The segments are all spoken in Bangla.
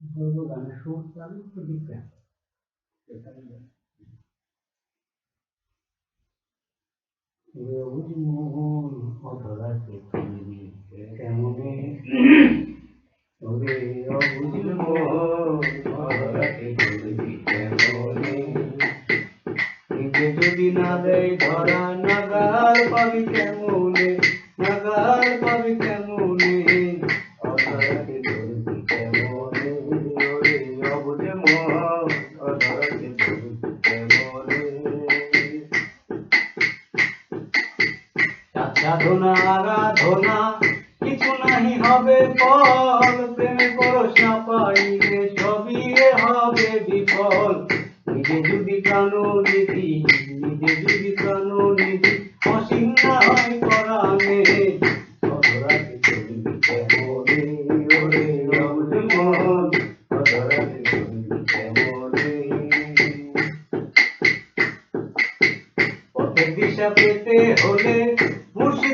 গানের সুর দিতে সবুজ মোহন কেমনে? যদি না দেয় ধরা নাগার পাবি কেমনে? সাধনা আরাধনা কিছু নাহি হবে ফল। প্রেমে পরশ না পাইলে সবই হবে বিফল। নিজে যদি প্রাণ নিধি নিজে যদি প্রাণ নিধি অসীম না হয় পরাণে। পেতে হলে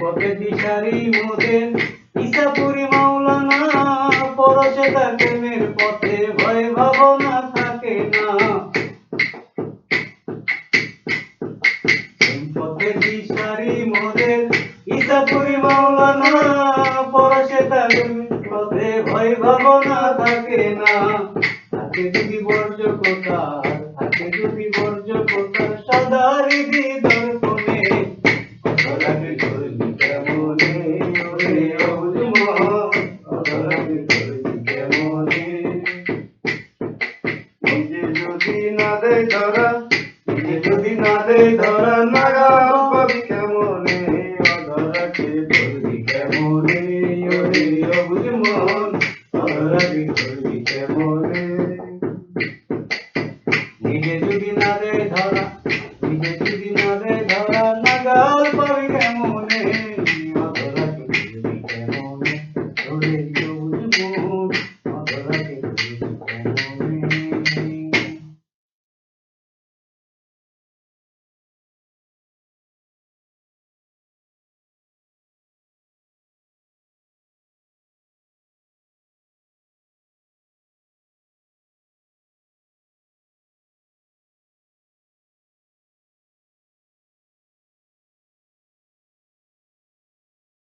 পথে দিশারি মোদের ইসাপুরি মাওলানা পরশে তার প্রেমের পথে যদি বর্জ্য প্রকার থাকে যদি বর্জ্য প্রকার সাদা হৃদি দর্পণে কথা ধরলি কেমনে ওরে ওরে কথা ধরলি কেমনে নিজে যদি না দেয় ধরা, নিজে যদি না দেয় ধরা, নাগা পাবি কেমনে? অধরাকে ধরলি কেমনে ওরে অবুজ মন অধরাকে ধরলি কেমনে নিজে যদি না দেয় ধরা নিজে যদি না দেয়